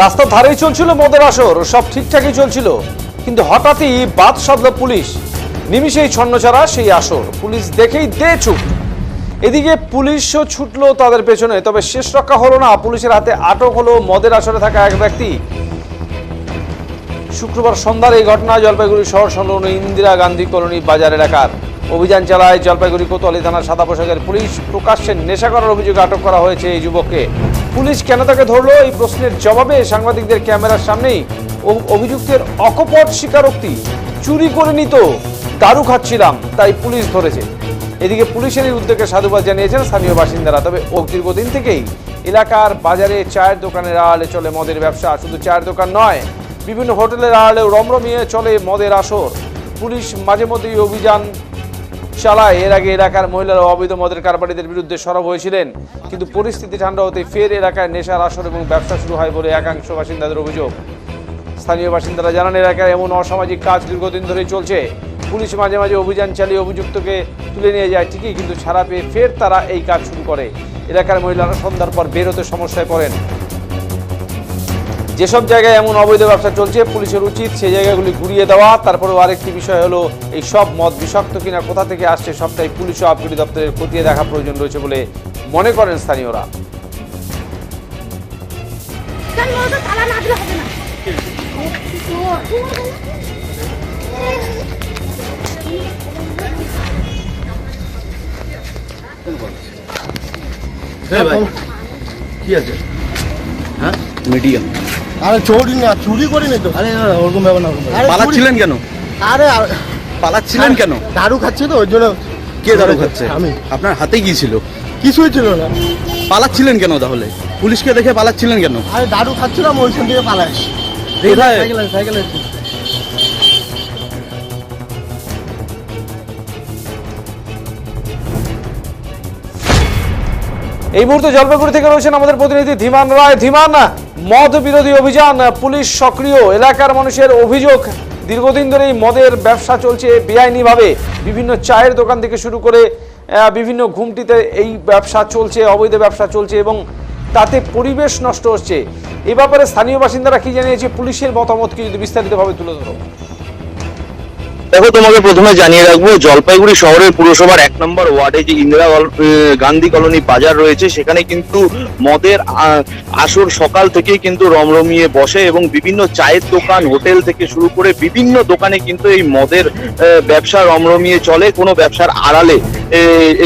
রাস্তার ধারেই চলছিল মদের আসর, সব ঠিকঠাকই চলছিল। কিন্তু হঠাৎই বাদ সাধল পুলিশ। নিমিষেই ছন্নছাড়া সেই আসর। পুলিশ দেখেই দে চুপ। এদিকে পুলিশও ছুটলো তাদের পেছনে, তবে শেষ রক্ষা হলো না। পুলিশের হাতে আটক হলো মদের আসরে থাকা এক ব্যক্তি। শুক্রবার সন্ধ্যার এই ঘটনা জলপাইগুড়ি শহর সংলগ্ন ইন্দিরা গান্ধী কলোনি বাজার এলাকার অভিযান চালায় জলপাইগুড়ি কোতোয়ালি থানার সাদা পোশাকের পুলিশ। প্রকাশ্যে নেশা করার অভিযোগে আটক করা হয়েছে এই যুবককে। পুলিশ কেন তাকে ধরলো? এই প্রশ্নের জবাবে সাংবাদিকদের ক্যামেরার সামনেই অভিযুক্তের অকপট স্বীকারোক্তি। চুরি করে নিত, দারু খাচ্ছিলাম, তাই পুলিশ ধরেছে। এদিকে পুলিশের এই উদ্যোগে সাধুবাদ জানিয়েছেন স্থানীয় বাসিন্দারা। তবে দীর্ঘদিন থেকেই এলাকার বাজারে চায়ের দোকানের আড়ালে চলে মদের ব্যবসা। শুধু চায়ের দোকান নয়, বিভিন্ন হোটেলের আড়ালেও রমরমিয়ে চলে মদের আসর। পুলিশ মাঝে মধ্যেই অভিযান চালায় এর আগে এলাকার মহিলারা অবৈধ মদের কারবারিদের বিরুদ্ধে সরব হয়েছিলেন। কিন্তু পরিস্থিতি ঠান্ডা হতে ফের এলাকায় নেশার আসর এবং ব্যবসা শুরু হয় বলে একাংশ বাসিন্দাদের অভিযোগ। স্থানীয় বাসিন্দারা জানান, এলাকায় এমন অসামাজিক কাজ দীর্ঘদিন ধরেই চলছে। পুলিশ মাঝে মাঝে অভিযান চালিয়ে অভিযুক্তকে তুলে নিয়ে যায় ঠিকই, কিন্তু ছাড়া পেয়ে ফের তারা এই কাজ শুরু করে। এলাকার মহিলারা সন্ধ্যার পর বেরোতে সমস্যায় পড়েন। যেসব জায়গায় এমন অবৈধ ব্যবসা চলছে পুলিশের উচিত সেই জায়গাগুলি ঘুরিয়ে দেওয়া। তারপরেও আরেকটি বিষয় হলো এই সব মদ বিষাক্ত কিনা কোথা থেকে আসছে সবটাই পুলিশ ও আবগারি দপ্তরের খতিয়ে দেখা প্রয়োজন রয়েছে বলে মনে করেন স্থানীয়রা। না কি আছে? হ্যাঁ? মিডিয়াম। আরে চোরি না চুরি করিনি তো। আরে ওরকম ব্যাপার না ওরকম পালাচ্ছিলেন কেন? আরে পালাচ্ছিলেন কেন? দারু খাচ্ছে তো ওই জন্য কে দাঁড়ো খাচ্ছে? আমি। আপনার হাতে কি ছিল? কিছুই ছিল না। পালাচ্ছিলেন কেন তাহলে? পুলিশকে দেখে পালাচ্ছিলেন কেন? আরে দারু খাচ্ছিলাম ওইখান থেকে পালাই কোথায়? সাইকেল সাইকেল এই মুহূর্তে জলপাইগুড়ি থেকে রয়েছেন আমাদের প্রতিনিধি ধীমান রায়। ধীমান মদ বিরোধী অভিযান, পুলিশ সক্রিয়, এলাকার মানুষের অভিযোগ। দীর্ঘদিন ধরে এই মদের ব্যবসা চলছে বেআইনিভাবে। বিভিন্ন চায়ের দোকান থেকে শুরু করে বিভিন্ন ঘুমটিতে এই ব্যবসা চলছে, অবৈধ ব্যবসা চলছে এবং তাতে পরিবেশ নষ্ট হচ্ছে। এ ব্যাপারে স্থানীয় বাসিন্দারা কি জানিয়েছে? পুলিশের মতামত কি? যদি বিস্তারিতভাবে তুলে ধরো। দেখো, তোমাকে প্রথমে জানিয়ে রাখব, জলপাইগুড়ি শহরের পুরসভার এক নম্বর ওয়ার্ডে যে ইন্দিরা গান্ধী কলোনি বাজার রয়েছে, সেখানে কিন্তু মদের আসর সকাল থেকেই কিন্তু রমরমিয়ে বসে এবং বিভিন্ন চায়ের দোকান, হোটেল থেকে শুরু করে বিভিন্ন দোকানে কিন্তু এই মদের ব্যবসা রমরমিয়ে চলে। কোনো ব্যবসার আড়ালে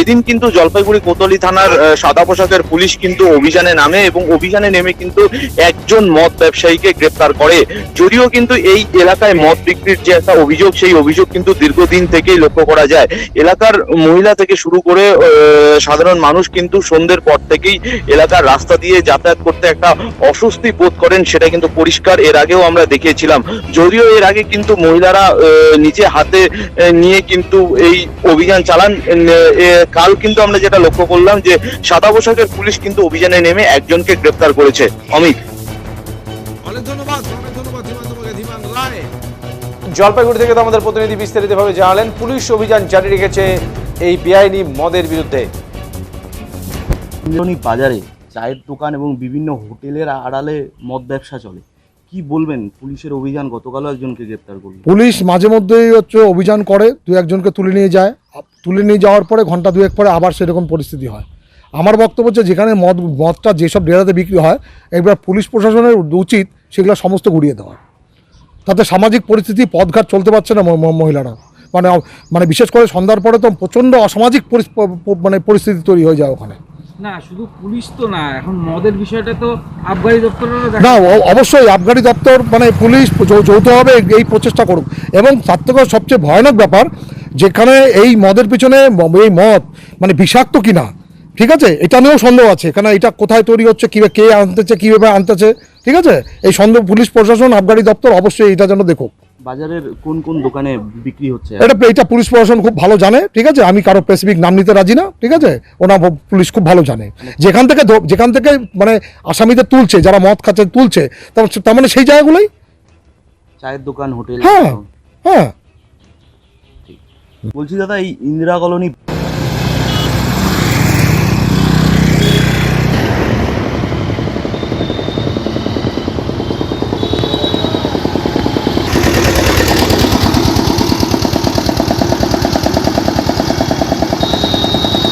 এদিন কিন্তু জলপাইগুড়ি কোতলি থানার সাদা পোশাকের পুলিশ কিন্তু অভিযানে নামে এবং অভিযানে নেমে কিন্তু একজন মদ ব্যবসায়ীকে গ্রেপ্তার করে। যদিও কিন্তু এই এলাকায় মদ বিক্রির যে একটা অভিযোগ, সেই অভিযোগ কিন্তু দীর্ঘদিন থেকেই লক্ষ্য করা যায়। এলাকার মহিলা থেকে শুরু করে সাধারণ মানুষ কিন্তু সন্ধ্যের পর থেকেই এলাকার রাস্তা দিয়ে যাতায়াত করতে একটা অস্বস্তি বোধ করেন, সেটা কিন্তু পরিষ্কার। এর আগেও আমরা দেখিয়েছিলাম। যদিও এর আগে কিন্তু মহিলারা নিজে হাতে নিয়ে কিন্তু এই অভিযান চালান কাল কিন্তু আমরা যেটা লক্ষ্য করলাম যে সাদা পোশাকের পুলিশ কিন্তু অভিযানে নেমে একজনকে গ্রেপ্তার করেছে। অমিত। অনেক ধন্যবাদ অনেক ধন্যবাদ ধীমান রায়। জলপাইগুড়ি থেকে তো আমাদের প্রতিনিধি বিস্তারিতভাবে জানালেন পুলিশ অভিযান জারি রেখেছে এই বেআইনি মদের বিরুদ্ধে। বাজারে চায়ের দোকান এবং বিভিন্ন হোটেলের আড়ালে মদ ব্যবসা চলে। কি বলবেন পুলিশের অভিযান? গতকালও একজনকে গ্রেপ্তার করল। পুলিশ মাঝে মধ্যেই হচ্ছে অভিযান করে দু একজনকে তুলে নিয়ে যায়। তুলে নিয়ে যাওয়ার পরে ঘণ্টা দুয়েক পরে আবার সেরকম পরিস্থিতি হয়। আমার বক্তব্য হচ্ছে যেখানে মদ মদটা যেসব ডেরাতে বিক্রি হয় এবার পুলিশ প্রশাসনের উচিত সেগুলো সমস্ত ঘুরিয়ে দেওয়া তাতে সামাজিক পরিস্থিতি পথঘাট চলতে পারছে না মহিলারা। মানে মানে বিশেষ করে সন্ধ্যার পরে তো প্রচণ্ড অসামাজিক মানে পরিস্থিতি তৈরি হয়ে যায় ওখানে। না শুধু পুলিশ তো না এখন মদের বিষয়টা তো আবগারি দপ্তরেরও দেখা না অবশ্যই আবগারি দপ্তর মানে পুলিশ যৌথভাবে এই প্রচেষ্টা করুক। এবং তার থেকে সবচেয়ে ভয়ানক ব্যাপার যেখানে এই মদের পিছনে এই মদ মানে বিষাক্ত কিনা ঠিক আছে? এটা নিয়েও সন্দেহ আছে। কারণ এটা কোথায় তৈরি হচ্ছে কীভাবে কে আনতেছে কীভাবে আনতেছে ঠিক আছে? এই সন্দেহ পুলিশ প্রশাসন আবগারি দপ্তর অবশ্যই এটা যেন দেখুক। বাজারের কোন কোন দোকানে বিক্রি হচ্ছে? এটা এটা পুলিশ প্রশাসন খুব ভালো জানে ঠিক আছে? আমি কারও স্পেসিফিক নাম নিতে রাজি না ঠিক আছে? ওনা পুলিশ খুব ভালো জানে। যেখান থেকে যেখান থেকে মানে আসামিদের তুলছে যারা মদ খাচ্ছে তুলছে তার মানে সেই জায়গাগুলোই? চায়ের দোকান হোটেল হ্যাঁ হ্যাঁ। বলছি দাদা এই ইন্দিরা কলোনি